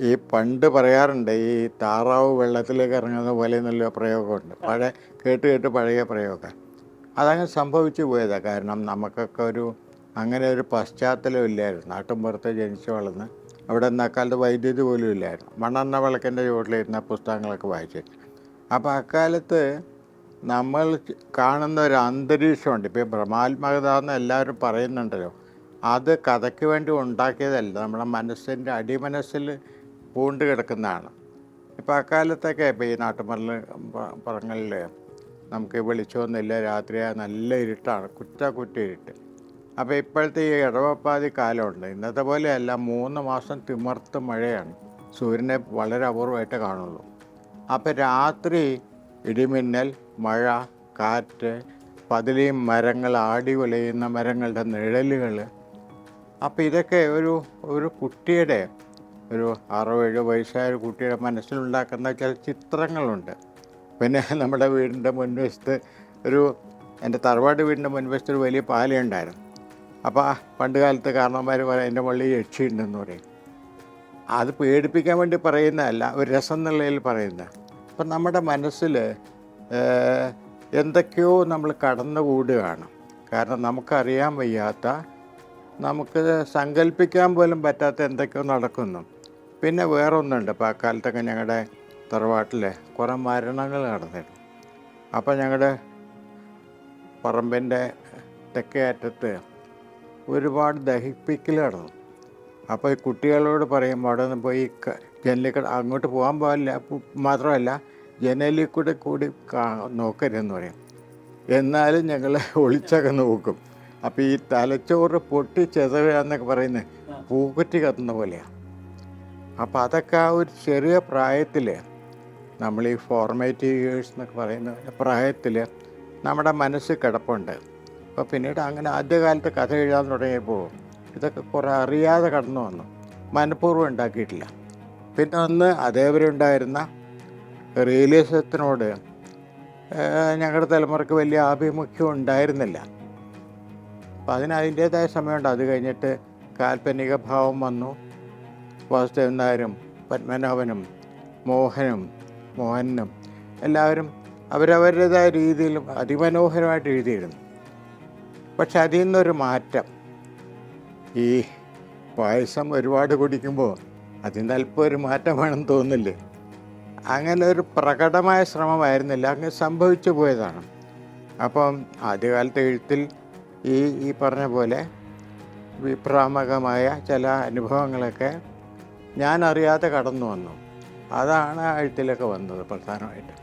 ഈ പണ്ട് പറയാറുണ്ട് ഈ താറാവ് വെള്ളത്തിലേക്ക് ഇറങ്ങുന്ന പോലെ എന്നുള്ള പ്രയോഗമുണ്ട്. പഴയ കേട്ട് കേട്ട് പഴയ പ്രയോഗം. അതങ്ങനെ സംഭവിച്ചു പോയതാണ് കാരണം നമുക്കൊക്കെ ഒരു അങ്ങനെ ഒരു പശ്ചാത്തലം ഇല്ലായിരുന്നു. നാട്ടിൻപുറത്ത് ജനിച്ചു വളർന്ന് അവിടെ അക്കാലത്ത് വൈദ്യുതി പോലും ഇല്ലായിരുന്നു. മണ്ണെണ്ണ വിളക്കിന്റെ ചുവട്ടിലിരുന്ന പുസ്തകങ്ങളൊക്കെ വായിച്ചിട്ട് അപ്പോൾ അക്കാലത്ത് നമ്മൾ കാണുന്ന ഒരു അന്തരീക്ഷമുണ്ട്. ഇപ്പോൾ ബ്രഹ്മാത്മകത എന്ന് എല്ലാവരും പറയുന്നുണ്ടല്ലോ. അത് കഥയ്ക്ക് വേണ്ടി ഉണ്ടാക്കിയതല്ല. നമ്മുടെ മനസ്സിന്റെ അടിമനസ്സിൽ പൂണ്ട് കിടക്കുന്നതാണ്. ഇപ്പോൾ അക്കാലത്തൊക്കെ ഇപ്പോൾ ഈ നാട്ടുമല്ല പറങ്ങളിൽ നമുക്ക് വെളിച്ചമൊന്നുമില്ല. രാത്രിയാ നല്ല ഇരുട്ടാണ്. കുറ്റ കുറ്റ ഇരുട്ട് അപ്പോൾ ഇപ്പോഴത്തെ ഈ ഇടവപ്പാതി കാലമുണ്ട്. ഇന്നത്തെ പോലെയല്ല. മൂന്ന് മാസം തിമർത്ത് മഴയാണ്. സൂര്യനെ വളരെ അപൂർവമായിട്ട് കാണുള്ളൂ. അപ്പോൾ രാത്രി ഇടിമിന്നൽ മഴ കാറ്റ് പതിലെയും മരങ്ങൾ ആടി ഉലയുന്ന മരങ്ങളുടെ നിഴലുകൾ അപ്പോൾ ഇതൊക്കെ ഒരു ഒരു കുട്ടിയുടെ ഒരു ആറോ ഏഴോ വയസ്സായ കുട്ടിയുടെ മനസ്സിലുണ്ടാക്കുന്ന ചില ചിത്രങ്ങളുണ്ട്. പിന്നെ നമ്മുടെ വീടിന്റെ മുൻവശത്ത് ഒരു എന്റെ തറവാട് വീടിന്റെ മുൻവശത്ത് ഒരു വലിയ പാലയുണ്ടായിരുന്നു. അപ്പോൾ പണ്ട് കാലത്ത് കാരണവന്മാർ പറയും എന്റെ മുകളിൽ യക്ഷിയുണ്ടെന്ന് പറയും. അത് പേടിപ്പിക്കാൻ വേണ്ടി പറയുന്നതല്ല ഒരു രസം എന്നുള്ളതിൽ പറയുന്ന അപ്പം നമ്മുടെ മനസ്സിൽ എന്തൊക്കെയോ നമ്മൾ കടന്നുകൂടുകയാണ്. കാരണം നമുക്കറിയാൻ വയ്യാത്ത നമുക്ക് സങ്കല്പിക്കാൻ പോലും പറ്റാത്ത എന്തൊക്കെയോ നടക്കുന്നു. പിന്നെ വേറെ ഒന്നുണ്ട് ഇപ്പോൾ അക്കാലത്തൊക്കെ ഞങ്ങളുടെ തറവാട്ടിൽ കുറേ മരണങ്ങൾ നടന്നിരുന്നു. അപ്പോൾ ഞങ്ങളുടെ പറമ്പിന്റെ തെക്കേ അറ്റത്ത് ഒരുപാട് ദഹിപ്പിക്കൽ നടന്നു. അപ്പോൾ ഈ കുട്ടികളോട് പറയും അവിടെ നിന്ന് പോയി ജനലിൽ അങ്ങോട്ട് പോകാൻ പാടില്ല. പു- മാത്രമല്ല ജനലിൽ കൂടെ കൂടി കാ- നോക്കരുതെന്ന് പറയും. എന്നാലും ഞങ്ങൾ ഒളിച്ചൊക്കെ നോക്കും. അപ്പോൾ ഈ തലച്ചോറ് പൊട്ടി ചെതവുക എന്നൊക്കെ പറയുന്നത് പൂക്കുറ്റി കത്തുന്ന പോലെയാണ് അപ്പോൾ അതൊക്കെ ആ ഒരു ചെറിയ പ്രായത്തിൽ നമ്മൾ ഈ ഫോർമേറ്റീവ് ഇയേഴ്സ് എന്നൊക്കെ പറയുന്ന പ്രായത്തിൽ നമ്മുടെ മനസ്സ് കിടപ്പുണ്ട്. അപ്പോൾ പിന്നീട് അങ്ങനെ ആദ്യകാലത്ത് കഥ എഴുതാൻ തുടങ്ങിയപ്പോൾ ഇതൊക്കെ കുറേ അറിയാതെ കടന്നു വന്നു. മനഃപൂർവം ഉണ്ടാക്കിയിട്ടില്ല. പിന്നെ ഒന്ന് അതേവരെ ഉണ്ടായിരുന്ന റിയലിസത്തിനോട് ഞങ്ങളുടെ തലമുറയ്ക്ക് വലിയ ആഭിമുഖ്യം ഉണ്ടായിരുന്നില്ല. അപ്പം അതിന് അതിന്റേതായ സമയമുണ്ട്. അത് കഴിഞ്ഞിട്ട് കാൽപ്പനിക ഭാവം വന്നു. വാസുദേവൻ നായരും പത്മനാഭനും മോഹനും മോഹനും എല്ലാവരും അവരവരുടേതായ രീതിയിൽ അതിമനോഹരമായിട്ട് എഴുതിയിരുന്നു. പക്ഷെ അതിൽ നിന്നൊരു മാറ്റം. ഈ പായസം ഒരുപാട് കുടിക്കുമ്പോൾ അതിന് അല്പം ഒരു മാറ്റം വേണം തോന്നില്ലേ അങ്ങനെ ഒരു പ്രകടമായ ശ്രമമായിരുന്നില്ല. അങ്ങനെ സംഭവിച്ചു പോയതാണ്. അപ്പം ആദ്യകാലത്തെ എഴുത്തിൽ ഈ ഈ പറഞ്ഞ പോലെ വിഭ്രാമകമായ ചില അനുഭവങ്ങളൊക്കെ ഞാൻ അറിയാതെ കടന്നു വന്നു. അതാണ് ആഴത്തിലൊക്കെ വന്നത് പ്രധാനമായിട്ട്.